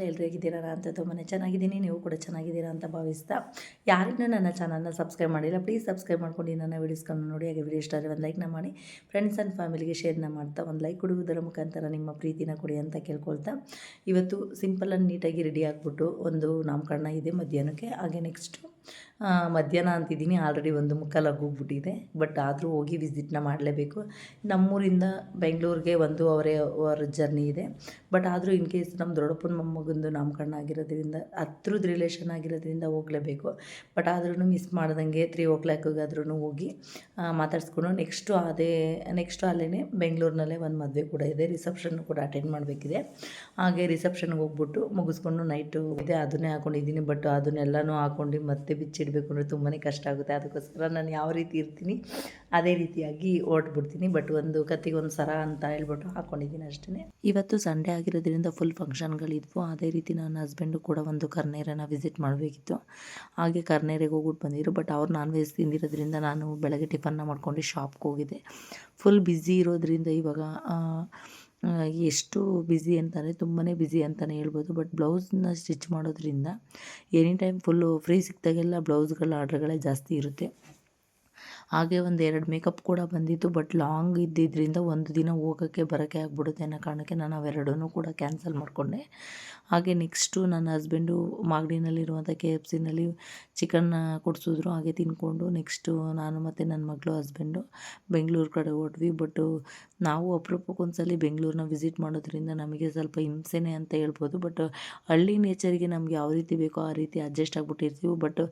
Channel ಎಲ್ಲರೂ ಹೇಗಿದ್ದೀರಾ ಅಂತ ತುಂಬಾ ಚೆನ್ನಾಗಿದ್ದೀನಿ. ನೀವು ಕೂಡ ಚೆನ್ನಾಗಿದ್ದೀರಾ ಅಂತ ಭಾವಿಸ್ತಾ ಯಾರಿಗೂ ನನ್ನ ಚಾನಲ್ನ ಸಬ್ಸ್ಕ್ರೈಬ್ ಮಾಡಿಲ್ಲ, ಪ್ಲೀಸ್ ಸಬ್ಸ್ಕ್ರೈಬ್ ಮಾಡ್ಕೊಂಡು ನನ್ನ ವೀಡಿಯೋಸ್ಗಳನ್ನ ನೋಡಿ, ಹಾಗೆ ವೀಡಿಯೋ ಇಷ್ಟ ಆದರೆ ಒಂದು ಲೈಕ್ನ ಮಾಡಿ. ಫ್ರೆಂಡ್ಸ್ ಆ್ಯಂಡ್ ಫ್ಯಾಮಿಲಿಗೆ ಶೇರ್ನ ಮಾಡ್ತಾ ಒಂದು ಲೈಕ್ ಕೊಡುವುದರ ಮುಖಾಂತರ ನಿಮ್ಮ ಪ್ರೀತಿನ ಕೊಡಿ ಅಂತ ಕೇಳ್ಕೊಳ್ತಾ. ಇವತ್ತು ಸಿಂಪಲ್ ಆ್ಯಂಡ್ ನೀಟಾಗಿ ರೆಡಿ ಆಗಿಬಿಟ್ಟು ಒಂದು ನಾಮಕರಣ ಇದೆ ಮಧ್ಯಾಹ್ನಕ್ಕೆ. ಹಾಗೆ ನೆಕ್ಸ್ಟು ಮಧ್ಯಾಹ್ನ ಅಂತಿದ್ದೀನಿ, ಆಲ್ರೆಡಿ ಒಂದು ಮುಕ್ಕಾಲು ಆಗೋಗ್ಬಿಟ್ಟಿದೆ ಬಟ್ ಆದರೂ ಹೋಗಿ ವಿಸಿಟ್ನ ಮಾಡಲೇಬೇಕು. ನಮ್ಮೂರಿಂದ ಬೆಂಗಳೂರಿಗೆ ಒಂದು ಅವರೇ, ಅವರ್ ಜರ್ನಿ ಇದೆ, ಬಟ್ ಆದರೂ ಇನ್ ಕೇಸ್ ನಮ್ಮ ದೊಡ್ಡಪ್ಪನ ಮೊಮ್ಮಗಂದು ನಾಮಕರಣ ಆಗಿರೋದ್ರಿಂದ, ಹತ್ರದ ರಿಲೇಷನ್ ಆಗಿರೋದ್ರಿಂದ ಹೋಗಲೇಬೇಕು. ಬಟ್ ಆದ್ರೂ ಮಿಸ್ ಮಾಡ್ದಂಗೆ ತ್ರೀ ಓ ಕ್ಲಾಕ್ಗಾದ್ರೂ ಹೋಗಿ ಮಾತಾಡಿಸ್ಕೊಂಡು ನೆಕ್ಸ್ಟು ಅದೇ ನೆಕ್ಸ್ಟು ಅಲ್ಲೇ ಬೆಂಗಳೂರಿನಲ್ಲೇ ಒಂದು ಮದುವೆ ಕೂಡ ಇದೆ ರಿಸೆಪ್ಷನ್ ಕೂಡ ಅಟೆಂಡ್ ಮಾಡಬೇಕಿದೆ. ಹಾಗೆ ರಿಸೆಪ್ಷನ್ಗೆ ಹೋಗ್ಬಿಟ್ಟು ಮುಗಿಸ್ಕೊಂಡು ನೈಟು ಇದೆ, ಅದನ್ನೇ ಹಾಕೊಂಡಿದ್ದೀನಿ, ಬಟ್ ಅದನ್ನೆಲ್ಲನೂ ಹಾಕೊಂಡು ಮತ್ತೆ ಬಿಚ್ಚಿಡಬೇಕು ಅಂದರೆ ತುಂಬಾ ಕಷ್ಟ ಆಗುತ್ತೆ. ಅದಕ್ಕೋಸ್ಕರ ನಾನು ಯಾವ ರೀತಿ ಇರ್ತೀನಿ, ಅದೇ ರೀತಿಯಾಗಿ ಓಡ್ಬಿಡ್ತೀನಿ. ಬಟ್ ಒಂದು ಕತ್ತಿಗೆ ಒಂದು ಸರ ಅಂತ ಹೇಳ್ಬಿಟ್ಟು ಹಾಕ್ಕೊಂಡಿದ್ದೀನಿ ಅಷ್ಟೇ ಇವತ್ತು ಸಂಡೇ ಆಗಿರೋದ್ರಿಂದ ಫುಲ್ ಫಂಕ್ಷನ್ಗಳಿದ್ವು ಅದೇ ರೀತಿ ನನ್ನ ಹಸ್ಬೆಂಡು ಕೂಡ ಒಂದು ಕರ್ನೇರನ ವಿಸಿಟ್ ಮಾಡಬೇಕಿತ್ತು. ಹಾಗೆ ಕರ್ನೇರಿಗೆ ಹೋಗ್ಬಿಟ್ಟು ಬಂದಿದ್ರು. ಬಟ್ ಅವ್ರು ನಾನ್ ವೆಜ್ ತಿಂದಿರೋದ್ರಿಂದ ನಾನು ಬೆಳಗ್ಗೆ ಟಿಫನ್ನ ಮಾಡ್ಕೊಂಡು ಶಾಪ್ಗೆ ಹೋಗಿದ್ದೆ. ಫುಲ್ ಬ್ಯುಸಿ ಇರೋದ್ರಿಂದ ಇವಾಗ ಎಷ್ಟು ಬ್ಯುಸಿ ಅಂತಂದರೆ ತುಂಬಾ ಬ್ಯುಸಿ ಅಂತಲೇ ಹೇಳ್ಬೋದು. ಬಟ್ ಬ್ಲೌಸ್ನ ಸ್ಟಿಚ್ ಮಾಡೋದ್ರಿಂದ ಎನಿ ಟೈಮ್ ಫುಲ್ಲು ಫ್ರೀ ಸಿಕ್ಕಿದಾಗೆಲ್ಲ ಬ್ಲೌಸ್ಗಳ ಆರ್ಡ್ರ್ಗಳೇ ಜಾಸ್ತಿ ಇರುತ್ತೆ. ಹಾಗೆ ಒಂದು ಎರಡು ಮೇಕಪ್ ಕೂಡ ಬಂದಿತ್ತು ಬಟ್ ಲಾಂಗ್ ಇದ್ದಿದ್ದರಿಂದ ಒಂದು ದಿನ ಹೋಗೋಕ್ಕೆ ಬರೋಕ್ಕೆ ಆಗ್ಬಿಡುತ್ತೆ ಅನ್ನೋ ಕಾರಣಕ್ಕೆ ನಾನು ಅವೆರಡೂ ಕೂಡ ಕ್ಯಾನ್ಸಲ್ ಮಾಡಿಕೊಂಡೆ. ಹಾಗೆ ನೆಕ್ಸ್ಟು ನನ್ನ ಹಸ್ಬೆಂಡು ಮಾಗಡಿನಲ್ಲಿರುವಂಥ ಕೆ ಎಫ್ ಸಿನಲ್ಲಿ ಚಿಕನ್ನ ಕೊಡಿಸಿದ್ರು, ಹಾಗೆ ತಿಂದ್ಕೊಂಡು ನೆಕ್ಸ್ಟು ನಾನು ಮತ್ತು ನನ್ನ ಮಗಳು ಹಸ್ಬೆಂಡು ಬೆಂಗಳೂರು ಕಡೆ ಹೊಟ್ವಿ ಬಟ್ಟು ನಾವು ಅಪರೂಪಕ್ಕೊಂದ್ಸಲಿ ಬೆಂಗಳೂರನ್ನ ವಿಸಿಟ್ ಮಾಡೋದ್ರಿಂದ ನಮಗೆ ಸ್ವಲ್ಪ ಹಿಂಸೆನೇ ಅಂತ ಹೇಳ್ಬೋದು ಬಟ್ ಹಳ್ಳಿ ನೇಚರಿಗೆ ನಮ್ಗೆ ಯಾವ ರೀತಿ ಬೇಕೋ ಆ ರೀತಿ ಅಡ್ಜಸ್ಟ್ ಆಗಿಬಿಟ್ಟಿರ್ತೀವಿ ಬಟ್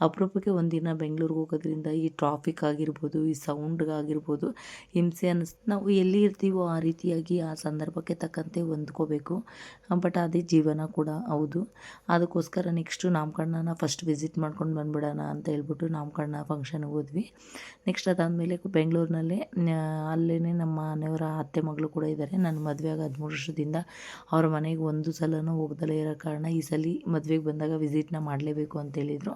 ಅಪರೂಪಕ್ಕೆ ಒಂದಿನ ಬೆಂಗಳೂರಿಗೆ ಹೋಗೋದ್ರಿಂದ ಈ ಟ್ರಾಫಿಕ್ ಆಗಿರ್ಬೋದು, ಈ ಸೌಂಡ್ಗಾಗಿರ್ಬೋದು, ಹಿಂಸೆ ಅನ್ನಿಸ್ತು, ನಾವು ಎಲ್ಲಿ ಇರ್ತೀವೋ ಆ ರೀತಿಯಾಗಿ ಆ ಸಂದರ್ಭಕ್ಕೆ ತಕ್ಕಂತೆ ಹೊಂದ್ಕೋಬೇಕು. ಬಟ್ ಅದೇ ಜೀವನ ಕೂಡ ಹೌದು. ಅದಕ್ಕೋಸ್ಕರ ನೆಕ್ಸ್ಟು ನಾಮಕರಣನ ಫಸ್ಟ್ ವಿಸಿಟ್ ಮಾಡ್ಕೊಂಡು ಬಂದುಬಿಡೋಣ ಅಂತ ಹೇಳ್ಬಿಟ್ಟು ನಾಮಕರಣ ಫಂಕ್ಷನ್ಗೆ ಹೋದ್ವಿ. ನೆಕ್ಸ್ಟ್ ಅದಾದಮೇಲೆ ಬೆಂಗಳೂರಿನಲ್ಲೇ ಅಲ್ಲೇ ನಮ್ಮ ಮನೆಯವರ ಅತ್ತೆ ಮಗಳು ಕೂಡ ಇದ್ದಾರೆ. ನನ್ನ ಮದುವೆ ಆಗ ಹದಿಮೂರು ವರ್ಷದಿಂದ ಅವ್ರ ಮನೆಗೆ ಒಂದು ಸಲನೂ ಹೋಗ್ದಲೇ ಇರೋ ಕಾರಣ ಈ ಸಲ ಮದುವೆಗೆ ಬಂದಾಗ ವಿಸಿಟ್ನ ಮಾಡಲೇಬೇಕು ಅಂತ ಹೇಳಿದರು.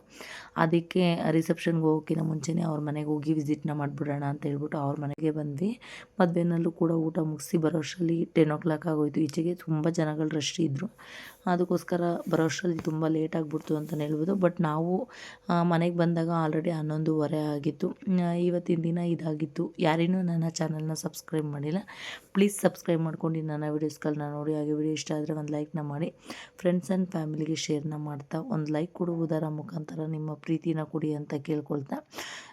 ಅದಕ್ಕೆ ರಿಸೆಪ್ಷನ್ಗೆ ಹೋಗೋಕ್ಕಿಂತ ಮುಂಚೆನೇ ಅವ್ರ ಮನೆಗೆ ವಿಸಿಟ್ನ ಮಾಡಿಬಿಡೋಣ ಅಂತ ಹೇಳ್ಬಿಟ್ಟು ಅವ್ರ ಮನೆಗೆ ಬಂದ್ವಿ. ಮದುವೆನಲ್ಲೂ ಕೂಡ ಊಟ ಮುಗಿಸಿ ಬರೋ ಅಷ್ಟರಲ್ಲಿ ಟೆನ್ ಓ ಕ್ಲಾಕ್ ಆಗೋಯಿತು. ಈಚೆಗೆ ತುಂಬ ಜನಗಳು ರಶ್ ಇದ್ದರು ಅದಕ್ಕೋಸ್ಕರ ಬರೋ ಅಷ್ಟರಲ್ಲಿ ತುಂಬ ಲೇಟ್ ಆಗಿಬಿಡ್ತು ಅಂತಲೇ ಹೇಳ್ಬೋದು. ಬಟ್ ನಾವು ಮನೆಗೆ ಬಂದಾಗ ಆಲ್ರೆಡಿ ಹನ್ನೊಂದುವರೆ ಆಗಿತ್ತು. ಇವತ್ತಿನ ದಿನ ಇದಾಗಿತ್ತು. ಯಾರೇನೂ ನನ್ನ ಚಾನಲ್ನ ಸಬ್ಸ್ಕ್ರೈಬ್ ಮಾಡಿಲ್ಲ. ಪ್ಲೀಸ್ ಸಬ್ಸ್ಕ್ರೈಬ್ ಮಾಡ್ಕೊಂಡು ನನ್ನ ವೀಡಿಯೋಸ್ಗಳನ್ನ ನೋಡಿ. ಹಾಗೆ ವಿಡಿಯೋ ಇಷ್ಟ ಆದರೆ ಒಂದು ಲೈಕ್ನ ಮಾಡಿ. ಫ್ರೆಂಡ್ಸ್ ಆ್ಯಂಡ್ ಫ್ಯಾಮಿಲಿಗೆ ಶೇರ್ನ ಮಾಡ್ತಾ ಒಂದು ಲೈಕ್ ಕೊಡುವುದರ ಮುಖಾಂತರ ನಿಮ್ಮ ಪ್ರೀತಿನ ಕೊಡಿ ಅಂತ ಕೇಳ್ಕೊಳ್ತಾ.